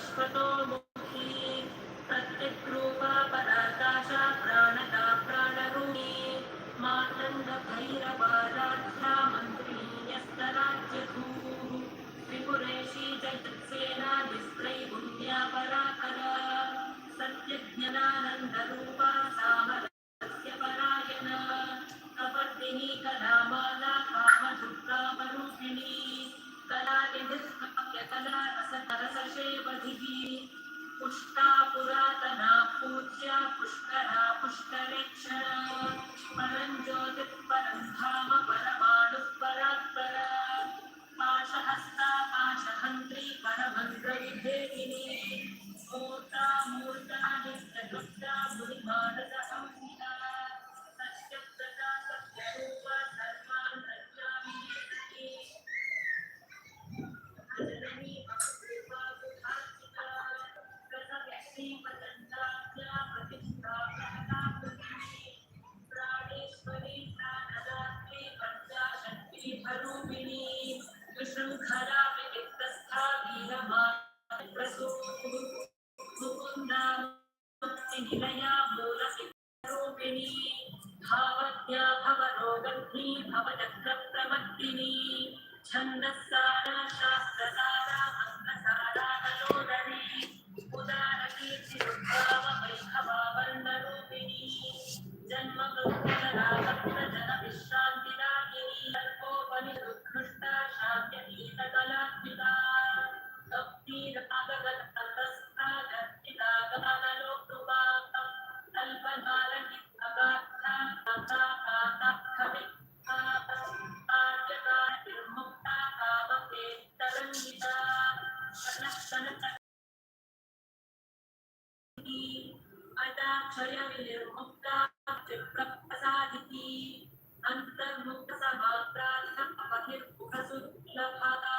शाश्वतोमुखी प्रत्यग्रूपा पराकाशा प्राणता प्राणरूपी मातङ्गभैरवाराध्या मन्त्रिणीयस्तराज्यधूः त्रिपुरेशी जगत्सेना विस्त्रैगुण्या पराकरा सत्यज्ञानानन्दरूपा सामरस्य परायणा कपर्दिनी कदा multa administrativa este अताक्षरविलि मुक्ताक्षप्रसादिति अन्तर्मुक्तसमात्राधिपतिर्मुखसुलभाता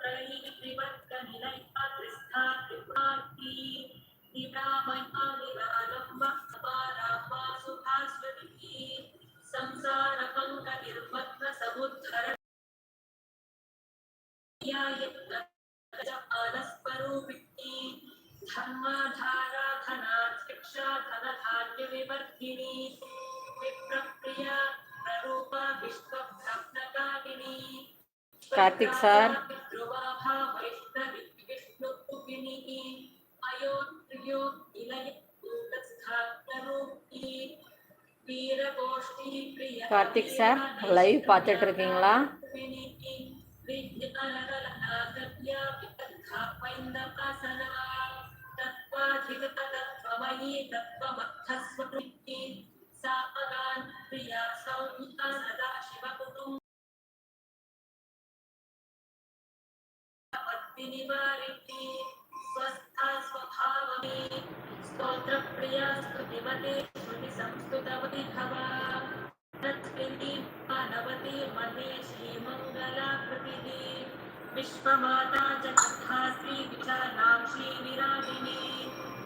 त्रयीत्रिवत्कनिलयत्रिष्ठात्रिपार्ति निरामयानिरालम्बपाराम्बा सुभास्वतिः संसार धनधान्यविवर्धिनी विप्रप्रिया प्ररूपा विश्वभ्रमणकारिणी கார்த்திக் சார் ध्रुवाभा वैष्णवी विष्णुरूपिणी अयोध्यो इलय स्थानरूपिणी வீரகோஷ்டி பிரிய கார்த்திக் சார் லைவ் பார்த்துட்டு இருக்கீங்களா कवये दत्तमत्थस्वकृत्ते सा प्रिया संयुता सदा शिवकुतुम् पत्तिनिवारिते स्वस्था स्वभावमे स्तोत्रप्रिया स्तुतिमते स्तुतिसंस्तुतवति भव तत्कृतिं मानवते मन्ये विश्वमाता च तथा श्रीविचाराक्षी विराजिनी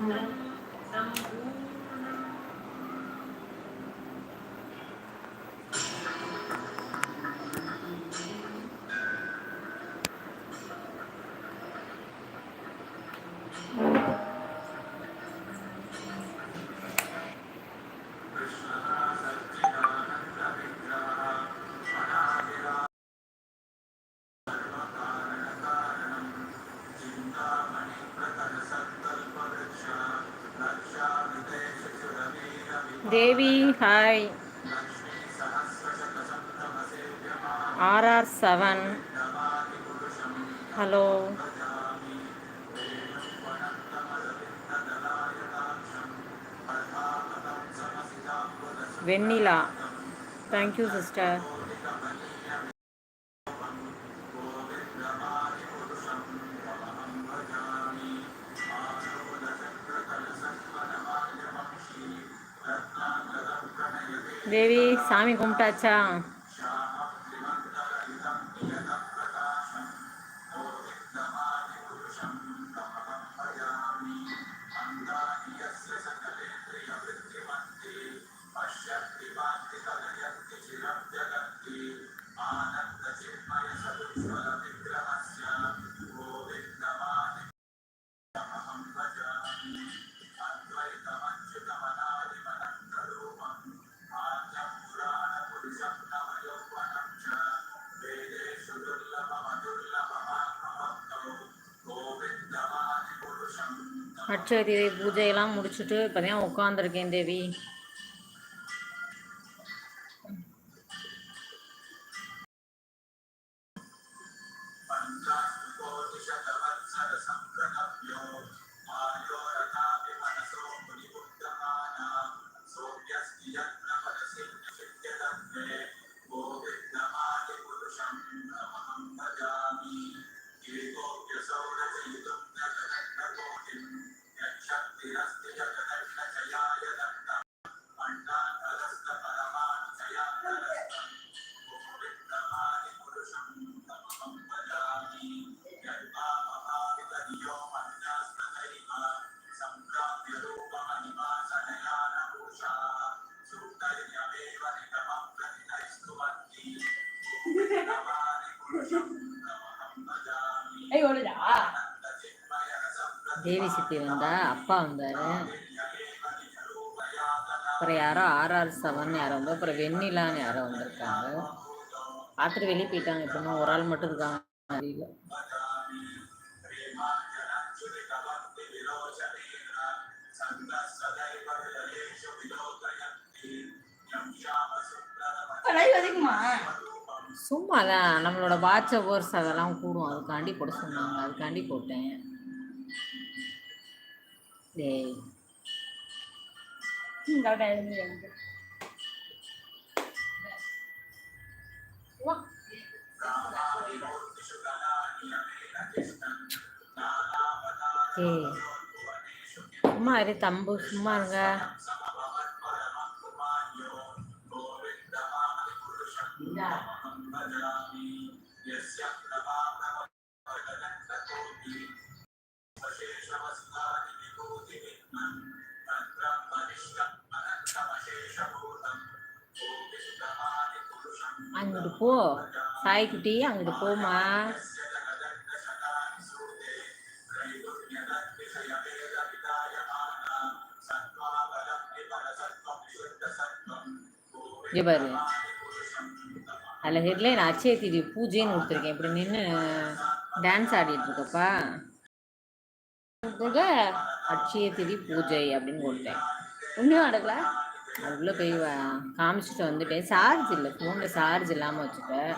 Mm-hmm. Devi hi RR seven hello Vennila thank you sister சாமி கும்பிட்டாச்சா அட்சய தீதை பூஜையெல்லாம் முடிச்சுட்டு இப்போதான் உட்காந்துருக்கேன் தேவி. தேவி சித்தி வந்தா அப்பா வந்தாரு. அப்புறம் யாரோ ஆர்ஆர் செவன் யாரோ வந்து அப்புறம் வெண்ணிலான்னு யாரோ வந்திருக்காங்க. பார்த்துட்டு வெளியே போயிட்டாங்க. இப்போ ஒரு ஆள் மட்டும் இருக்காங்க. அதிகமா? சும்மா தான் நம்மளோட வாட்ச் ஹவர்ஸ் அதெல்லாம் கூடும். அதுக்காண்டி போட சொன்னாங்க. அதுக்காண்டி போட்டேன். 네. 나 나는 연주. 와. 네. 엄마 이래 담보 엄마가 나. அங்கிட்டு போ. சாய்க்குட்டி அங்கிட்டு போமா இங்க பாரு. அதில் ஹெட்லைன் அச்சய தீதி பூஜைன்னு கொடுத்துருக்கேன். இப்படி நின்று டான்ஸ் ஆடிட்டு இருக்கப்பா. அட்சய திதி பூஜை அப்படின்னு கொடுத்தேன் ஒன்றும் அடக்கல அதுக்குள்ளே போய் வா- காமிச்சிட்டு வந்துட்டேன் சார்ஜ் இல்லை ஃபோனில் சார்ஜ் இல்லாமல் வச்சுட்டேன்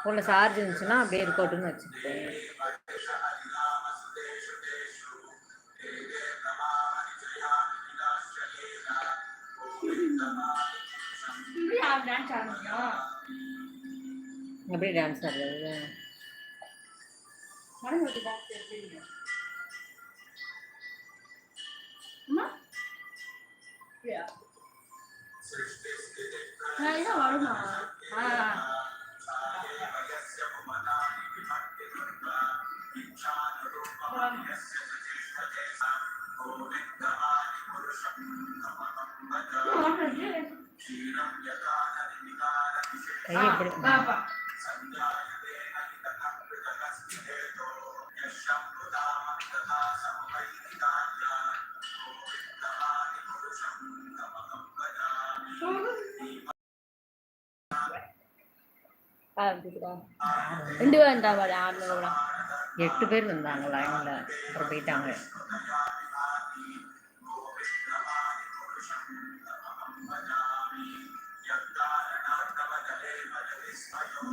ஃபோனில் சார்ஜ் இருந்துச்சுன்னா அப்படியே இருக்கட்டும்னு வச்சுக்கிட்டேன் எப்படி டான்ஸ் ஆடுறது. 对呀哎你想玩什么 ரெண்டு பேர் வந்தாங்களா ஆறுநூறுவா எட்டு பேர் வந்தாங்க லைனில் அப்புறம் போயிட்டாங்க.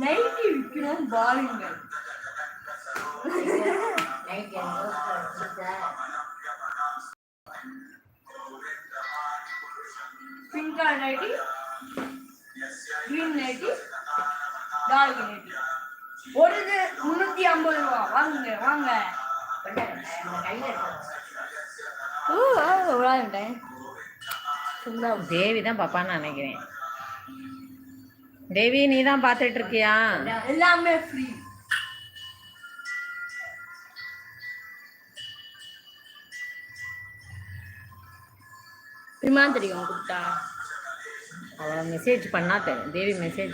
நைட்டி விற்கிறோம் பாருங்க பிங்க் ஐடி கிரீன் ஐடி டார்க் நைட்டி ஒரு இது முந்நூற்றி ஐம்பது ரூபா. வாங்குங்க வாங்க. ஓ விளையாண்டேன் தேவி தான் பாப்பான்னு நினைக்கிறேன். தேவி நீ தான் பார்த்துட்டு இருக்கியா? எல்லாமே ஃப்ரீ தெரியுமா தெரியும் குட்டா அவளை மெசேஜ் பண்ணா தெரியும். தேவி மெசேஜ்